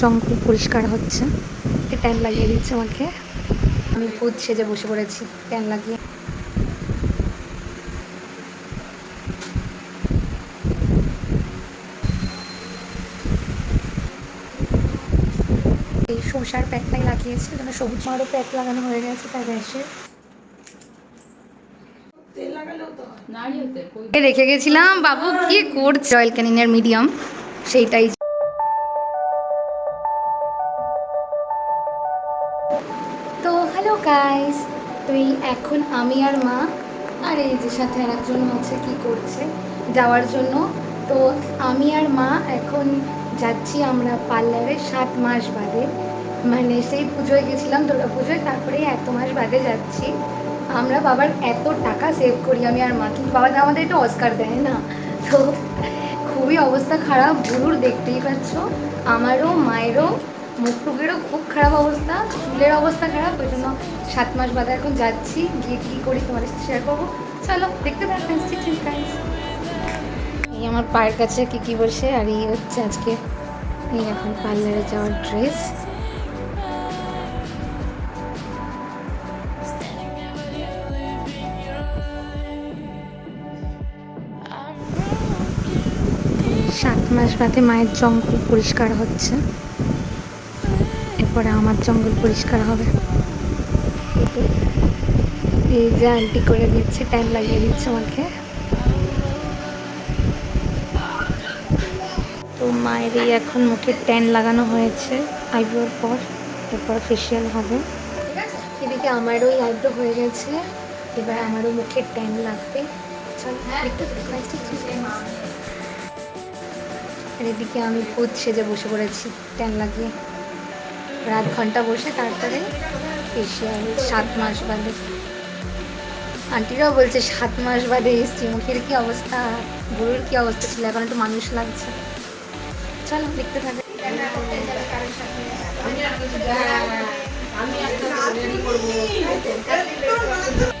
জঙ্গল পরিষ্কার হচ্ছে। ট্যান লাগিয়ে দিচ্ছে আমাকে। আমি ভূত সেজে বসে পড়েছি ট্যান লাগিয়ে। এই শসার প্যাকটাই লাগিয়েছে যেন সবুজ মারও প্যাক লাগানো হয়ে গেছে তাই গ্যাসে। রেখে গেছিলাম বাবু কি করছে? অয়েল ক্যানিনের মিডিয়াম সেইটাই। তো হ্যালো গাইস তো এই এখন আমি আর মা, আর এই যে সাথে আর একজন আছে কি করছে যাওয়ার জন্য। তো আমি আর মা এখন যাচ্ছি আমরা পার্লারে সাত মাস বাদে। মানে সেই পুজোয় গেছিলাম দুর্গা পুজোয় তারপরে এত মাস বাদে যাচ্ছি। আমরা বাবার এত টাকা সেভ করি, আমি আর মা, কিন্তু বাবা আমাদের একটু অস্কার দেয় না। তো খুবই অবস্থা খারাপ বুড়ুর দেখতেই পাচ্ছ। আমারও, মায়েরও মুখ টুকেরও খুব খারাপ অবস্থা, চুলের অবস্থা খারাপ, ওই জন্য সাত মাস বাদে এখন যাচ্ছি, গিয়ে কী করি তোমাদের সাথে শেয়ার করব। চলো, দেখতে থাকবেন ঠিক গাইস এই আমার পায়ের কাছে কি কি বসে, আর এই হচ্ছে আজকে, এই এখন পার্লারে যাওয়ার ড্রেস সাত মাস বাদে মায়ের জঙ্গল পরিষ্কার হচ্ছে। এরপরে আমার জঙ্গল পরিষ্কার হবে। এই যে আন্টি করে দিচ্ছে টাইম লাগিয়ে দিচ্ছে আমাকে। তো মায়ের এই এখন মুখে ট্যান লাগানো হয়েছে, আইব্রোর পর। এরপর ফেসিয়াল হবে। এদিকে আমারও এই আইব্রো হয়ে গেছে। এবার আমারও মুখে ট্যান লাগবে। আর এদিকে আমি ভূত সেজে বসে পড়েছি ট্যান লাগিয়ে। রাত ঘণ্টা বসে তারপরে ফেসিয়াল সাত মাস বাদে। আন্টিরাও বলছে সাত মাস বাদে এসছি, মুখের কী অবস্থা? গরুর কী অবস্থা ছিল? এখন একটু মানুষ লাগছে। চলো, দেখতে থাকে। I'm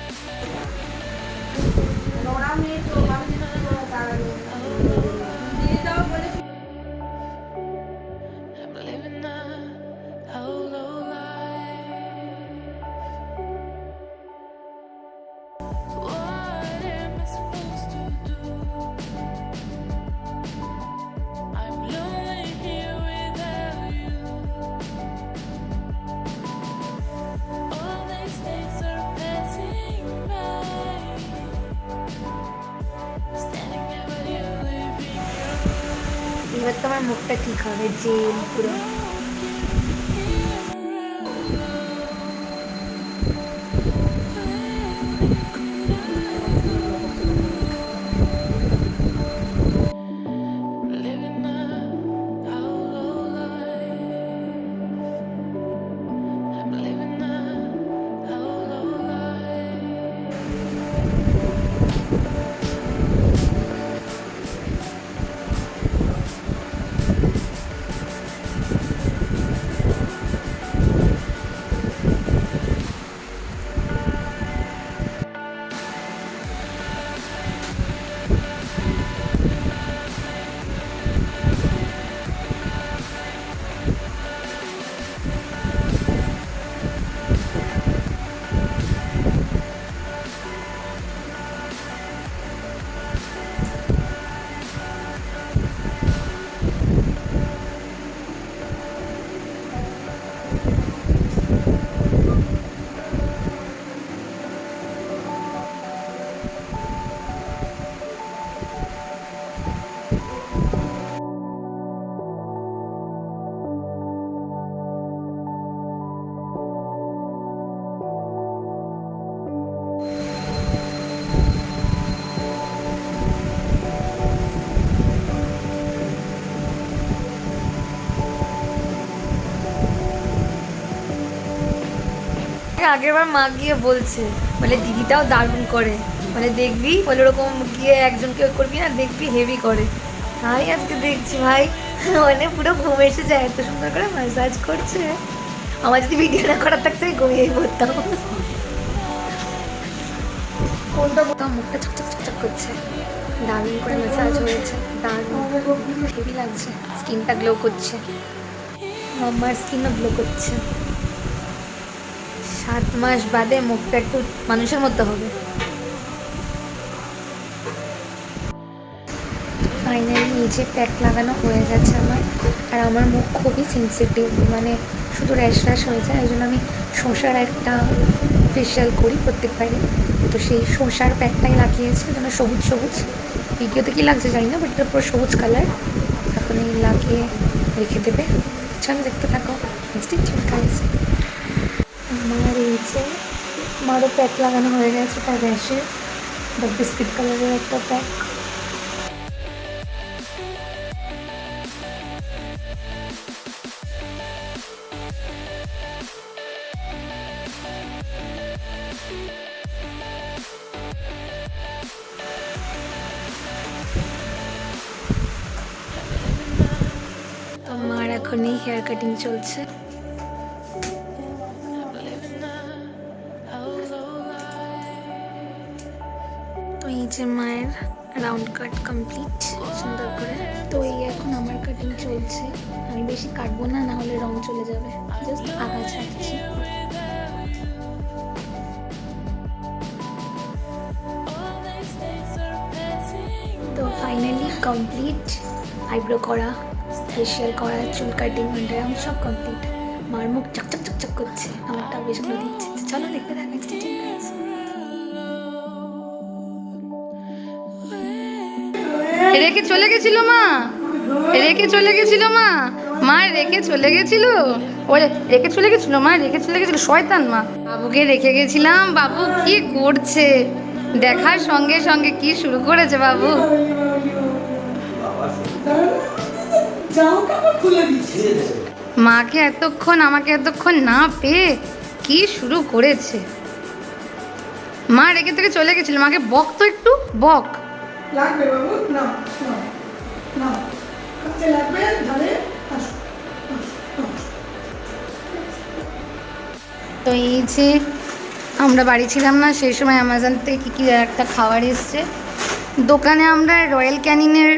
এবার তো মুখটা ঠিক হবে জেল পুরো। আগের বার মা গিয়ে বলছে, বলে, দিদিটাও দারুণ করে। মানে দেখবি? বলে, ওরকম গিয়ে একজনকে করবি না, দেখবি হেভি করে। তাই আজকে দেখছি ভাই মানে পুরো ঘুম এসে যায়, এত সুন্দর করে ম্যাসাজ করছে। আমার যদি ভিডিও না করার থাকতো ঘুমিয়েই পড়তাম। কোনটা মুখটা চকচক চকচক করছে। দারুণ করে ম্যাসাজ হয়েছে, দারুণ। হেভি লাগছে স্কিনটা গ্লো করছে। মাম্মার স্কিনও গ্লো করছে। সাত মাস বাদে মুখটা একটু মানুষের মতো হবে। ফাইনালি নিচে প্যাক লাগানো হয়ে গেছে আমার। আর আমার মুখ খুবই সেন্সিটিভ মানে শুধু র্যাশ র্যাশ হয়ে যায়, এই জন্য আমি শসার একটা ফেশিয়াল করি প্রত্যেকবারই। তো সেই শসার প্যাকটাই লাগিয়েছে যেন সবুজ সবুজ। ভিডিওতে কি লাগছে জানি না বাট এটা পুরো সবুজ কালার এখন এই লাগিয়ে রেখে দেবে। চলো দেখতে থাকো। নেক্সট আমার এই যে আমারও প্যাক লাগানো হয়ে গেছে তার র্যাশের বা বিস্কিট কালারের একটা প্যাক এখন এই হেয়ার কাটিং চলছে। যে মায়ের রাউন্ড কাট কমপ্লিট সুন্দর করে। তো এই এখন আমার কাটিং চলছে। আমি বেশি কাটবো না না হলে রং চলে যাবে। জাস্ট আগা ছাড়ছি। তো ফাইনালি কমপ্লিট আইব্রো করা ফেশিয়াল করা, চুল কাটিং আন্ডারআর্ম সব কমপ্লিট মার মুখ চকচক চকচক করছে, আমারটা বেশ ভালো দিচ্ছে। চলো দেখতে থাকা রেখে চলে গেছিল মা। রেখে চলে গেছিল মা। মা, রেখে চলে গেছিল? ওরে, রেখে চলে গেছিল মা? রেখে চলে গেছিল শয়তান মা। বাবুকে রেখে গেছিলাম। বাবু কি করছে? দেখার সঙ্গে সঙ্গে কি শুরু করেছে বাবু? মাকে এতক্ষণ, আমাকে এতক্ষণ না পেয়ে কি শুরু করেছে? মা রেখে থেকে চলে গেছিল। মাকে বক তো একটু, বক। লাগবে বাবু? না না না কাছে লাগবে? ধারে? আসো। তো এই যে আমরা বাড়ি ছিলাম না, সেই সময় অ্যামাজন থেকে কী কী একটা খাবার এসছে। দোকানে আমরা রয়্যাল ক্যানিনের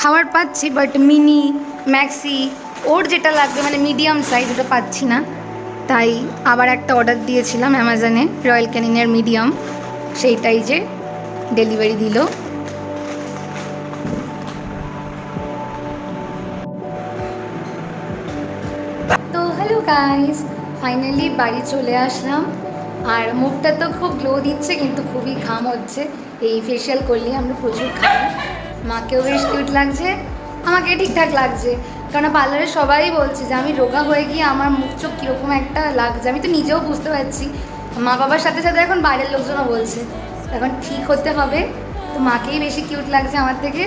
খাবার পাচ্ছি বাট মিনি ম্যাক্সি ওর যেটা লাগবে মানে মিডিয়াম সাইজ ওটা পাচ্ছি না। তাই আবার একটা অর্ডার দিয়েছিলাম অ্যামাজনে রয়্যাল ক্যানিনের মিডিয়াম সেইটাই যে ডেলিভারি দিল। গাইস ফাইনালি বাড়ি চলে আসলাম। আর মুখটা তো খুব গ্লো দিচ্ছে, কিন্তু খুবই ঘাম হচ্ছে। এই ফেশিয়াল করলে আমরা প্রচুর খাই মাকেও বেশ কিউট লাগছে, আমাকে ঠিকঠাক লাগছে। কারণ পার্লারে সবাই বলছে যে, আমি রোগা হয়ে গিয়ে আমার মুখ চোখ কীরকম একটা লাগছে? আমি তো নিজেও বুঝতে পারছি। মা বাবার সাথে সাথে এখন বাইরের লোকজনও বলছে। এখন ঠিক হতে হবে। তো মাকেই বেশি কিউট লাগছে আমার থেকে।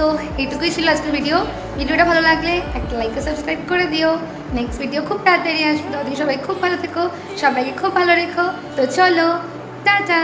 তো এইটুকুই ছিল আজকের ভিডিও ভিডিওটা ভালো লাগলে একটা লাইক আর সাবস্ক্রাইব করে দিও। নেক্সট ভিডিও খুব তাড়াতাড়ি আসবে। ততদিন সবাই খুব ভালো থেকো, সবাইকে খুব ভালো রেখো। তো চলো টাটা।